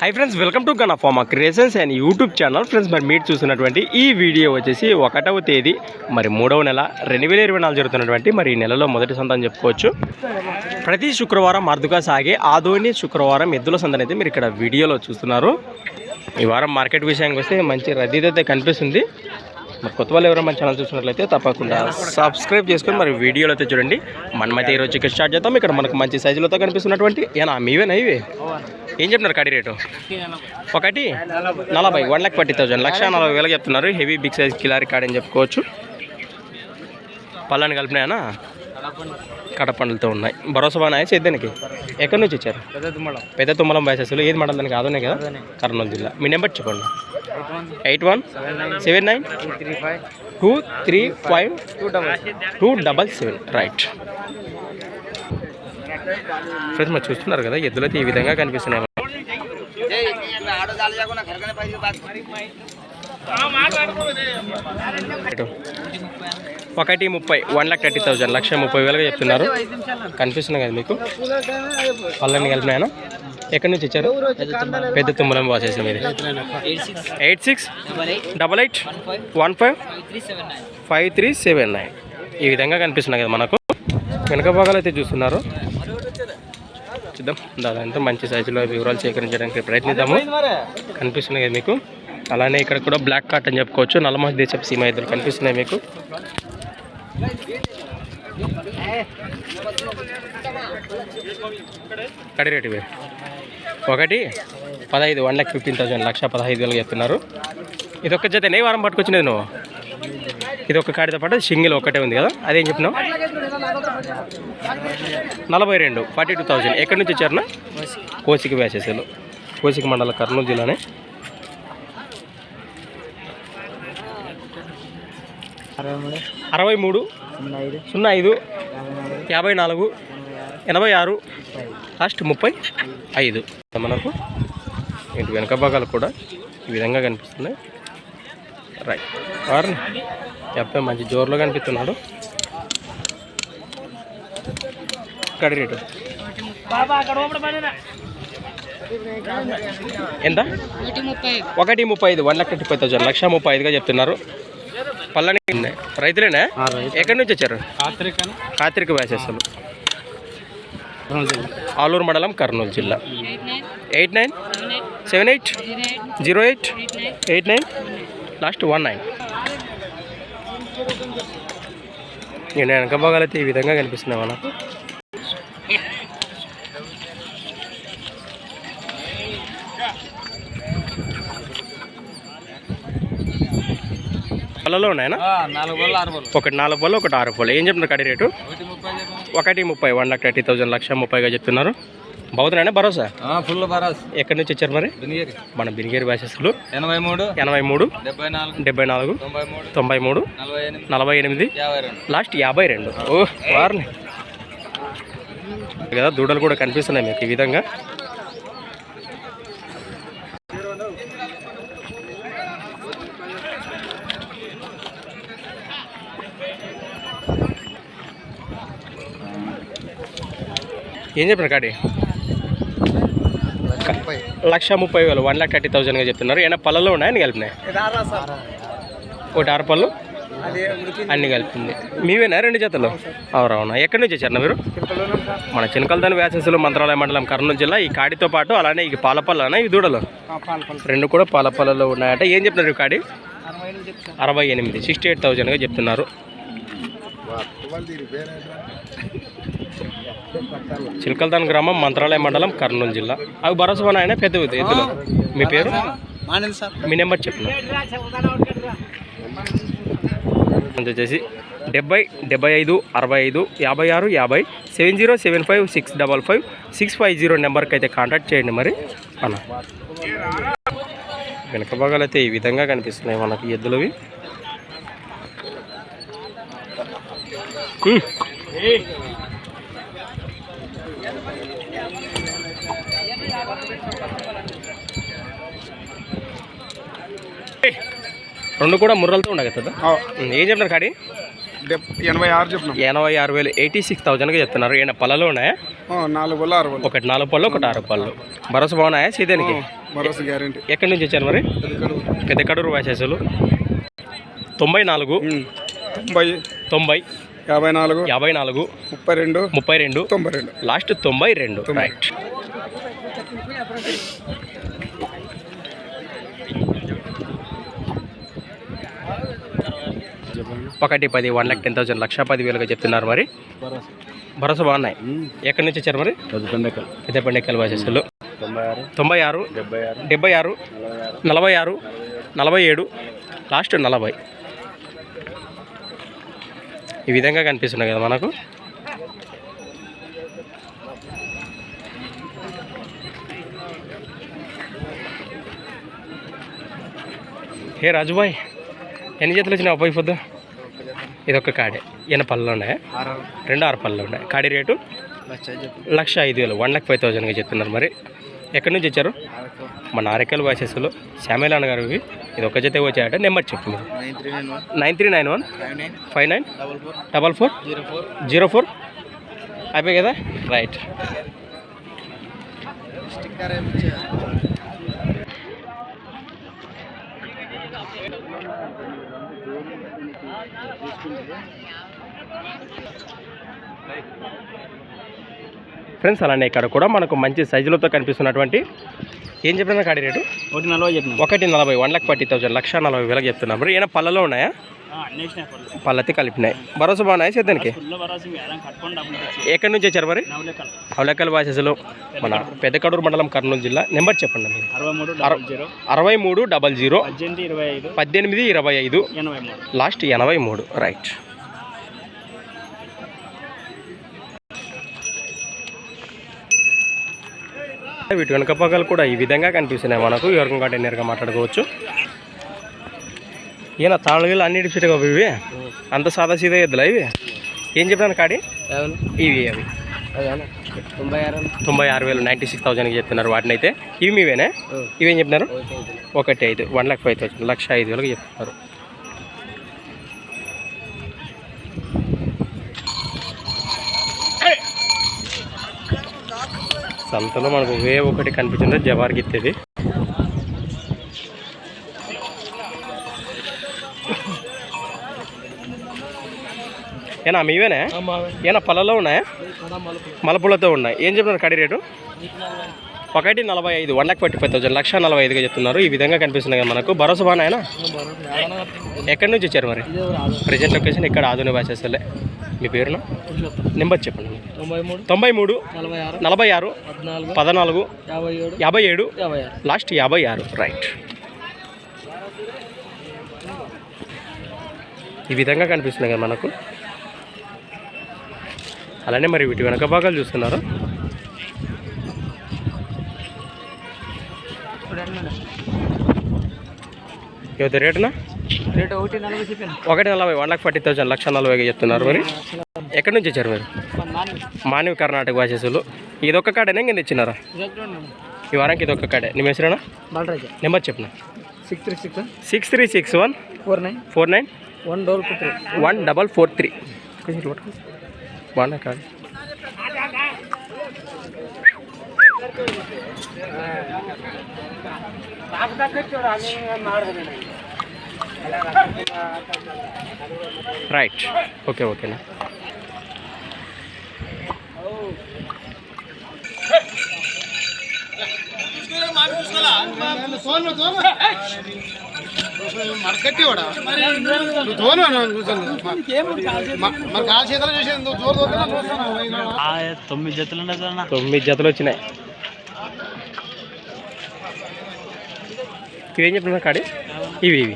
Hi friends welcome to Gun Pharma Creations and YouTube channel friends మరి మీరు చూస్తున్నటువంటి ఈ వీడియో వచ్చేసి ఒకటవ తేదీ మరి మూడవ నెల రెండు వేల ఇరవై నాలుగు జరుగుతున్నటువంటి మరి ఈ నెలలో మొదటి సంత అని చెప్పుకోవచ్చు. ప్రతి శుక్రవారం అరుదుగా సాగే ఆదోని శుక్రవారం ఎద్దుల సంతని అయితే మీరు ఇక్కడ వీడియోలో చూస్తున్నారు. ఈ వారం మార్కెట్ విషయానికి వస్తే మంచి రద్దీ అయితే కనిపిస్తుంది. మరి కొత్త వాళ్ళు ఎవరైనా మన ఛానల్ చూసినట్లయితే తప్పకుండా సబ్స్క్రైబ్ చేసుకొని మరి వీడియోలో అయితే చూడండి. మనమైతే ఈరోజు ఇక్కడ స్టార్ట్ చేద్దాం. ఇక్కడ మనకు మంచి సైజులతో కనిపిస్తున్నటువంటి ఏనా మీవేనా ఇవి? ఏం చెప్తున్నారు కడి రేటు? ఒకటి నలభై వన్ లాక్ ఫార్టీ థౌసండ్ లక్ష నలభై వేలకు చెప్తున్నారు. హెవీ బిగ్ సైజ్ కిలారీ కార్డ్ అని చెప్పుకోవచ్చు. పళ్ళని కలిపినాయనా? కడపండ్లతో ఉన్నాయి. భరోసా బాగా సేద్యానికి ఎక్కడి నుంచి ఇచ్చారు? పెద్ద తుమ్మలం. బయసెస్లు ఏది మండలం దానికి? ఆదోనే కదా? కర్నూలు జిల్లా. మీ నెంబర్ చెప్పండి. Eight one seven nine two three five two double seven. Right friends మరి చూస్తున్నారు కదా ఎద్దులైతే ఈ విధంగా కనిపిస్తున్నాయి. ఒకటి ముప్పై వన్ లాక్ థర్టీ థౌజండ్ లక్ష ముప్పై వేలుగా చెప్తున్నారు. కనిపిస్తున్నాయి కదా మీకు? పళ్ళని కలిపినాయన? ఎక్కడి నుంచి ఇచ్చారు పెద్ద తుమ్మలం వాసేసి మీరు eight six double eight one five five three seven nine. ఈ విధంగా కనిపిస్తున్నాయి కదా మనకు. వెనక భాగాలు అయితే చూస్తున్నారు. చూద్దాం. దాదాపు మంచి సైజులో వివరాలు సేకరించడానికి ప్రయత్నిద్దాము. కనిపిస్తున్నాయి కదా మీకు. అలానే ఇక్కడ కూడా బ్లాక్ కార్ట్ అని చెప్పుకోవచ్చు. నల్లమహ దేశపు సీమ ఇద్దరు కనిపిస్తున్నాయి మీకు. కడి రేటు ఇవి. ఒకటి పదహైదు వన్ లాక్ ఫిఫ్టీన్ థౌసండ్ లక్ష పదహైదు వేలు చెప్తున్నారు. ఇది ఒక్క జత ఏ వారం పట్టుకొచ్చినది నువ్వు? ఇది ఒక కాడితో పాటు సింగిల్ ఒకటే ఉంది కదా? అదేం చెప్పినావు? నలభై రెండు ఫార్టీ టూ థౌజండ్ ఎక్కడి నుంచి వచ్చారన్నా కోసిక వేసేసారు కోసిక మండల కర్నూలు జిల్లానే. అరవై మూడు సున్నా ఐదు యాభై నాలుగు ఎనభై ఆరు లాస్ట్ ముప్పై ఐదు. మనకు ఇటు వెనక భాగాలు కూడా ఈ విధంగా కనిపిస్తున్నాయి. రైట్ వారిని అబ్బాయి మంచి జోరులో కనిపిస్తున్నాడు. కడి రేటు ఎంత? ఒకటి ముప్పై ఐదు one lakh thirty five thousand లక్ష ముప్పై ఐదుగా చెప్తున్నారు. పళ్ళని రైతులేనా? ఎక్కడి నుంచి వచ్చారు? కాత్రిక వేసేస్తారు ఆలూరు మండలం కర్నూలు జిల్లా. Eight nine? Seven eight? Zero eight? Eight nine? Last one nine. నేను వెనక భాగాలైతే ఈ విధంగా కనిపిస్తున్నాయి మనకు పళ్ళలో ఉన్నాయనా ఒకటి నాలుగు పళ్ళు ఒకటి ఆరు పళ్ళు ఏం చెప్తున్నారు కడి రేటు? ఒకటి ముప్పై వన్ లాక్ థర్టీ థౌసండ్ లక్ష ముప్పైగా చెప్తున్నారు. బాగుతున్నాయా భరోసా? ఫుల్ బరాస్ ఎక్కడి నుంచి వచ్చారు మరి? బినిగిరి. మన బినిగేరి బ్యాసెస్లు ఎనభై మూడు ఎనభై మూడు డెబ్బై నాలుగు డెబ్బై నాలుగు తొంభై మూడు నలభై ఎనిమిది లాస్ట్ యాభై రెండు. ఓ వారిని. కదా దూడలు కూడా కనిపిస్తున్నాయి మీకు ఈ విధంగా. ఏం చెప్పిన కాడి? లక్ష ముప్పై వేలు వన్ ల్యాక్ థర్టీ థౌసండ్గా చెప్తున్నారు. ఏమైనా పళ్ళలో ఉన్నాయని కలిపినాయి? ఒకటి ఆరు పళ్ళు? అన్ని కలిపింది. మీవేనా రెండు జతలు? అవునవునా ఎక్కడి నుంచి వచ్చారు మీరు? మన చినకల్దాని వ్యాసెస్లో మంత్రాలయ మండలం కర్నూలు జిల్లా. ఈ కాడితో పాటు అలానే ఈ పాలపల్లనా ఈ దూడలు? రెండు కూడా పాలపల్లలో ఉన్నాయట. ఏం చెప్తున్నారు ఈ కాడి? అరవై ఎనిమిది. సిక్స్టీ ఎయిట్ థౌజండ్గా చెప్తున్నారు. చిలకల్దాన్ గ్రామం మంత్రాలయ మండలం కర్నూలు జిల్లా. అవి భరోసా ఆయన పెద్ద ఎద్దులు మీ పేరు? మానేది సార్. మీ నెంబర్ చెప్పండి. వచ్చేసి డెబ్బై డెబ్బై ఐదు అరవై ఐదు యాభై ఆరు యాభై seven zero seven five six double five six five zero నెంబర్కి అయితే కాంటాక్ట్ చేయండి మరి. అన్న. వెనక భాగాలు అయితే ఈ విధంగా కనిపిస్తున్నాయి మనకి ఎద్దులవి. ఉమ్. రెండు కూడా ముర్రలతో ఉండగా కదా. ఏం చెప్తున్నారు కాడి? ఎనభై ఆరు చెప్పినాం ఎనభై ఆరు వేలు ఎయిటీ సిక్స్ థౌజండ్గా చెప్తున్నారు. ఏమైనా పళ్ళలో ఉన్నాయా? నాలుగు వల్ల ఆరు వల్ల ఒకటి నాలుగు పళ్ళు ఒకటి ఆరు పళ్ళు. భరోసా బాగున్నాయా సీదేనికి? భరోసా గ్యారంటీ. ఎక్కడి నుంచి వచ్చారు మరి? పెద్ద కడూరు వాసేసులు. తొంభై నాలుగు. తొంభై తొంభై. యాభై నాలుగు. యాభై నాలుగు. ముప్పై రెండు. ముప్పై రెండు. తొంభై రెండు. లాస్ట్ తొంభై రెండు. రైట్ ఒకటి పది వన్ లాక్ టెన్ థౌసండ్ లక్ష పది వేలుగా చెప్తున్నారు మరి. భరోసా బాగున్నాయి. ఎక్కడి నుంచి వచ్చారు మరి? పెద్దపండి కలవాసేసులు తొంభై ఆరు తొంభై ఆరు డెబ్బై ఆరు నలభై ఆరు నలభై ఏడు లాస్ట్ నలభై. ఈ విధంగా కనిపిస్తున్నాయి కదా మనకు. హే రాజుబాయ్ ఎన్ని చేతులు వచ్చినాయి అబ్బాయి పొద్దు ఇది ఒక కాడే. ఈయన పళ్ళు ఉన్నాయి రెండు ఆరు పళ్ళు ఉన్నాయి కాడి రేటు? లక్ష ఐదు వేలు. వన్ లాక్ ఫైవ్ థౌజండ్గా చెప్తున్నారు మరి. ఎక్కడి నుంచి వచ్చారు? మన ఆరకెల్ వాసెస్లో శ్యామేలాన్ గారు ఇవి. ఇది ఒక జత వచ్చాయంటే నెంబర్ చెప్పు మీరు nine three nine one. Five nine. Double four. Zero four. అయిపోయి కదా? రైట్. Thank you. ఫ్రెండ్స్ అలానే ఇక్కడ కూడా మనకు మంచి సైజులతో కనిపిస్తున్నటువంటి ఏం చెప్పిన కాడి రేటు? ఒకటి నలభై చెప్పిన. ఒకటి నలభై వన్ లాక్ ఫార్టీ థౌసండ్ లక్ష నలభై వేలకు చెప్తున్నారు మరి ఏమైనా పళ్ళలో ఉన్నాయా? పళ్ళతి కలిపినాయి. భరోసా బాగున్నాయి సేద్దానికి ఎక్కడి నుంచి వచ్చారు మరి? అవలకల్ వాసెస్లో. మన పెద్దకడూరు. మండలం కర్నూలు జిల్లా. నెంబర్ చెప్పండి మీరు. అరవై మూడు డబల్ జీరో. పద్దెనిమిది ఇరవై ఐదు. లాస్ట్ ఎనభై మూడు. రైట్. వీటి వెనుక పక్కలు కూడా ఈ విధంగా కనిపిస్తున్నాయి మనకు. ఎవరికి కంటే నేరుగా మాట్లాడుకోవచ్చు. ఈయన తాళుగిలు అన్ని ఇడిచిగా ఇవి. అంత సాదా సీదా ఎద్దులా ఇవి? ఏం చెప్పాను కాడి? ఇవి అవి. తొంభై ఆరు. తొంభై ఆరు వేలు నైంటీ సిక్స్ థౌసండ్కి చెప్తున్నారు వాటిని అయితే ఇవి మీవేనా? ఇవేం చెప్పినారు? ఒకటి ఐదు. వన్ లాక్ ఫైవ్ థౌసండ్ లక్ష ఐదు వేలకు చెప్తున్నారు. సంతలో మనకు వే ఒకటి కనిపించింది జవార్ గిత్తేది ఏనా మీవేనా? ఏనా పళ్ళలో ఉన్నాయా? మలపులతో ఉన్నాయి. ఏం చెప్తున్నారు కడి రేటు? ఒకటి నలభై ఐదు one lakh forty five thousand లక్ష నలభై ఐదుగా చెప్తున్నారు. ఈ విధంగా కనిపిస్తున్నాయి కదా మనకు. భరోసా బాగా ఎక్కడి నుంచి వచ్చారు మరి? ప్రజెంట్ లొకేషన్ ఇక్కడ ఆధునిక భాషలే మీ పేరును నెంబర్ చెప్పండి. తొంభై మూడు నలభై ఆరు పద్నాలుగు యాభై ఏడు లాస్ట్ యాభై ఆరు. రైట్ ఈ విధంగా కనిపిస్తున్నాయి కదా మనకు. అలానే మరి వీటి వెనక భాగాలు చూస్తున్నారు. రేటునా? రేటు ఒకటి నలభై చెప్పాను ఒకటి నలభై వన్ లాక్ ఫార్టీ థౌసండ్ లక్ష నలభైగా చెప్తున్నారు మరి. ఎక్కడి నుంచి వచ్చారు మీరు? మానవి కర్ణాటక భాషసులు. ఇదొక్క కాడేనా ఇంక తెచ్చినారా ఈ వారానికి ఇదొక్క కాడే. నీ మెసరేనా బాలరాజ. నెంబర్ చెప్పిన? Six three six six three six one. Four nine. Four nine. One double two three. One double four three. బాగున్నా కాదు. రైట్ ఓకే ఓకేనా తొమ్మిది జతలు తొమ్మిది జతలు వచ్చినాయి. ఇవేం చెప్పిన కాడి? ఇవి ఇవి.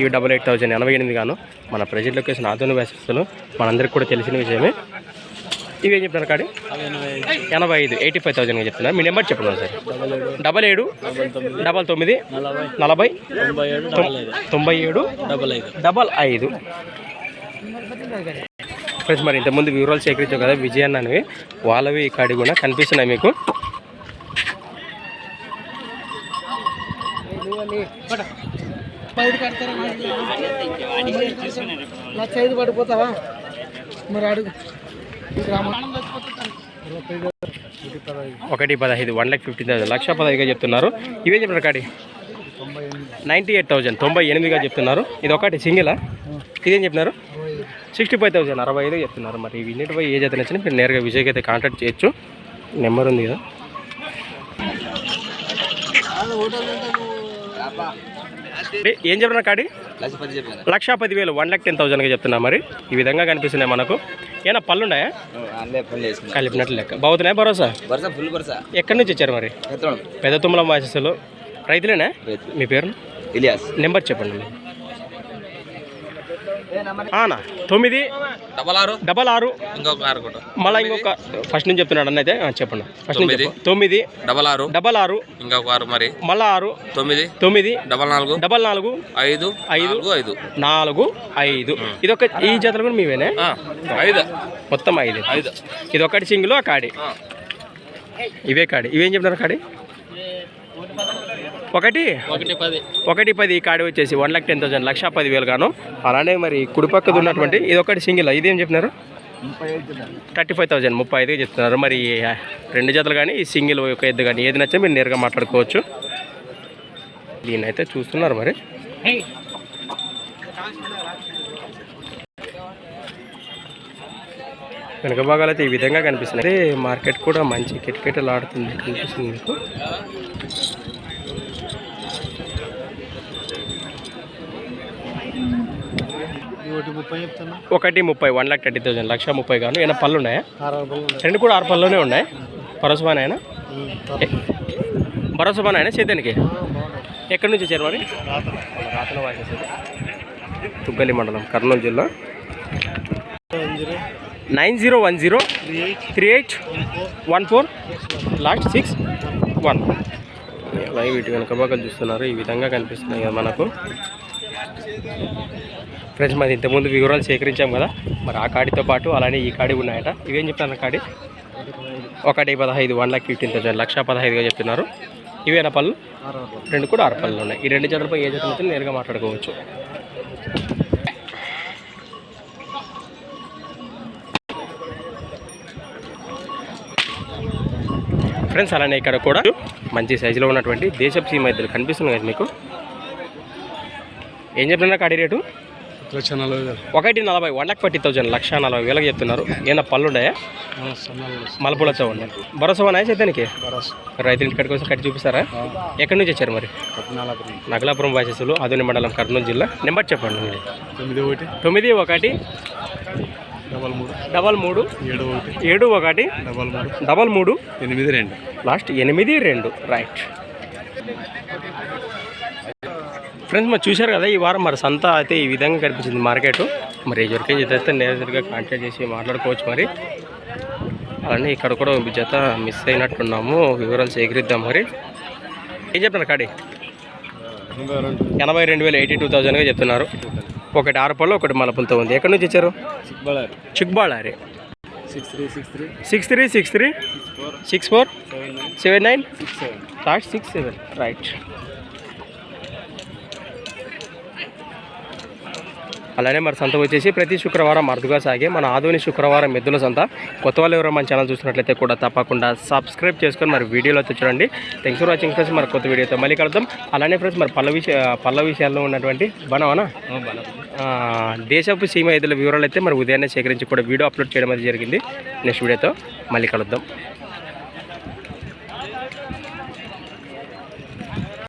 ఇవి డబల్ ఎయిట్ థౌజండ్ ఎనభై ఎనిమిది గాను. మన ప్రజెంట్ లొకేషన్ ఆధునిక వ్యాసస్తులు మనందరికి కూడా తెలిసిన విషయమే. ఇవి ఏం చెప్తున్నారు కాడి? ఎనభై ఐదు ఎయిటీ ఫైవ్ థౌసండ్గా చెప్తున్నారు. మీ నెంబర్ చెప్పండి సార్ డబల్ ఏడు డబల్ తొమ్మిది నలభై తొంభై ఏడు డబల్ ఐదు. డబల్ ఐదు ఫ్రెండ్స్ మరి ఇంతకుముందు వివరాలు సేకరించావు కదా విజయన్న అనేవి వాళ్ళవి కాడి కూడా కనిపిస్తున్నాయి మీకు. లక్ష ఐదు పడిపోతావా? మరి అడుగు. ఒకటి పదహైదు వన్ ల్యాక్ ఫిఫ్టీ థౌసండ్ లక్ష పదహైదుగా చెప్తున్నారు. ఇవే చెప్పినారు కాడి. నైంటీ ఎయిట్ థౌజండ్ తొంభై ఎనిమిదిగా చెప్తున్నారు. ఇది ఒకటి సింగిలా? ఇదేం చెప్పినారు? సిక్స్టీ ఫైవ్ థౌసండ్ అరవై ఐదు చెప్తున్నారు మరి ఇన్నిటిపై ఏ జత నచ్చినా మీరు నేరుగా విజయ్కి అయితే కాంటాక్ట్ చేయొచ్చు. నెంబర్ ఉంది కదా. ఏ- చెప్పిన కాడి? లక్ష పది వేలు వన్ ల్యాక్ టెన్ థౌసండ్గా చెప్తున్నా మరి. ఈ విధంగా కనిపిస్తున్నాయి మనకు. ఏమైనా పళ్ళు ఉన్నాయా కలిపినట్లు లెక్క. బాగుతున్నాయా భరోసా? ఎక్కడి నుంచి వచ్చారు మరి? పెద్ద తుమ్మల వాసస్సులు రైతులేనా? మీ పేరు? ఇలియాస్. నెంబర్ చెప్పండి. ఆనా తొమ్మిది డబల్ ఆరు డబల్ ఆరు. ఇంకొక ఆరు కూడా మళ్ళీ ఇంకొక ఫస్ట్ నుంచి చెప్తున్నాడు అన్న అయితే చెప్పండి. ఫస్ట్ నుంచి తొమ్మిది. డబల్ ఆరు డబల్ ఆరు ఇంకొక ఆరు మరి. మళ్ళా ఆరు తొమ్మిది తొమ్మిది డబల్ నాలుగు డబల్ నాలుగు ఐదు ఐదు. ఐదు. నాలుగు ఐదు. ఇది ఒక ఈ జతలు కూడా మీవేనే? ఐదు. మొత్తం ఐదు. ఐదు. ఇది ఒకటి సింగిల్ ఆ కాడి. ఇవే కాడి. ఇవేం చెప్తున్నారు కాడి? ఒకటి? ఒకటి పది. ఒకటి పది ఈ కాడి వచ్చేసి వన్ లాక్ టెన్ థౌసండ్ లక్ష పది వేలు గాను. అలానే మరి కుడిపక్కది ఉన్నటువంటి ఇది ఒకటి సింగిల్ ఇదేం చెప్పినారు థర్టీ ఫైవ్ థౌసండ్ ముప్పై ఐదుగా చెప్తున్నారు. మరి రెండు జతలు కానీ ఈ సింగిల్ ఒక ఎద్దు కానీ ఏది నచ్చా మీరు నేరుగా మాట్లాడుకోవచ్చు. దీన్నైతే చూస్తున్నారు మరి. వెనుక భాగాలు అయితే ఈ విధంగా కనిపిస్తున్నాయి. మార్కెట్ కూడా మంచి కిటకిటలు ఆడుతుంది కనిపిస్తుంది మీకు. ఒకటి ముప్పై వన్ లాక్ థర్టీ థౌసండ్ లక్ష ముప్పై గాను ఏమైనా పళ్ళు ఉన్నాయా? రెండు కూడా ఆరు పళ్ళలోనే ఉన్నాయి. భరోసాబానాయనా భరోసాబానాయనా చేద్దానికి ఎక్కడి నుంచి వచ్చారు మరి? తుగ్గలి మండలం కర్నూలు జిల్లా. Nine zero one zero three eight. One four. Last six. One. అలాగే వీటి వెనుక భాగాలు చూస్తున్నారు. ఈ విధంగా కనిపిస్తున్నాయి కదా మనకు. ఫ్రెండ్స్ మరి ఇంతకుముందు వివరాలు సేకరించాం కదా. మరి ఆ కాడితో పాటు అలానే ఈ కాడి ఉన్నాయట. ఇవేం చెప్తాను కాడి? ఒకటి పదహైదు వన్ లాక్ ఫిఫ్టీన్ థౌసండ్ లక్ష పదహైదుగా చెప్తున్నారు. ఇవేన పళ్ళు? రెండు కూడా ఆరు పళ్ళు ఉన్నాయి. ఈ రెండు జతలపై ఏ జత నేరుగా మాట్లాడుకోవచ్చు. ఫ్రెండ్స్ అలానే ఇక్కడ కూడా మంచి సైజులో ఉన్నటువంటి దేశపు సీమ ఇద్దరు కనిపిస్తున్నాయి కదా మీకు. ఏం చెప్తున్నా కాడి రేటు? లక్ష నలభై వేలు. ఒకటి నలభై వన్ లాక్ ఫార్టీ థౌసండ్ లక్ష నలభై వేలకు చెప్తున్నారు. ఏమైనా పళ్ళు ఉన్నాయా. మలపులతో ఉన్నాయి. భరోసా ఉన్నాయా చేద్దానికి? రైతుల ఇంటికాడికి కోసం కట్టి చూపిస్తారా? ఎక్కడి నుంచి వచ్చారు మరి? నగలాపురం వాసస్సులు ఆధుని మండలం కర్నూలు జిల్లా. నెంబర్ చెప్పండి మీది. తొమ్మిది ఒకటి. తొమ్మిది ఒకటి. డబల్ మూడు. డబల్ మూడు. ఏడు ఒకటి. ఏడు ఒకటి. డబల్ మూడు. డబల్ మూడు. ఎనిమిది రెండు. లాస్ట్ ఎనిమిది రెండు. రైట్. ఫ్రెండ్స్ మరి చూశారు కదా ఈ వారం మరి సంత అయితే ఈ విధంగా కనిపించింది మార్కెట్. మరి ఎవరికేం జత అయితే నేరుగా కాంటాక్ట్ చేసి మాట్లాడుకోవచ్చు మరి. అలానే ఇక్కడ కూడా జత మిస్ అయినట్టున్నాము. వివరాలు సేకరిద్దాం మరి. ఏం చెప్తున్నారు కాడి? ఎనభై రెండు వేల ఎయిటీ టూ థౌజండ్గా చెప్తున్నారు. ఒకటి ఆరుపల్లో ఒకటి మలపులతో ఉంది. ఎక్కడి నుంచి వచ్చారు? Chikballari. Chikballari six three six three. Six three six three. Six four seven nine. Last six seven. Right. అలానే మరి సంత వచ్చేసి ప్రతి శుక్రవారం అరుదుగా సాగే మన ఆధుని శుక్రవారం ఎద్దుల సంత. కొత్త వాళ్ళు ఎవరో మన ఛానల్ చూసినట్లయితే కూడా తప్పకుండా సబ్స్క్రైబ్ చేసుకొని మరి వీడియోలో చూడండి. థ్యాంక్స్ ఫర్ వాచింగ్ ఫ్రెండ్స్ మరి కొత్త వీడియోతో మళ్ళీ కలుద్దాం. అలానే ఫ్రెండ్స్ మరి పల్ల విషయ పల్ల విషయాల్లో ఉన్నటువంటి బనవనా? దేశపు సీమ ఎద్దుల వివరాలు అయితే మరి ఉదయాన్నే సేకరించి కూడా వీడియో అప్లోడ్ చేయడం అయితే జరిగింది. నెక్స్ట్ వీడియోతో మళ్ళీ కలుద్దాం.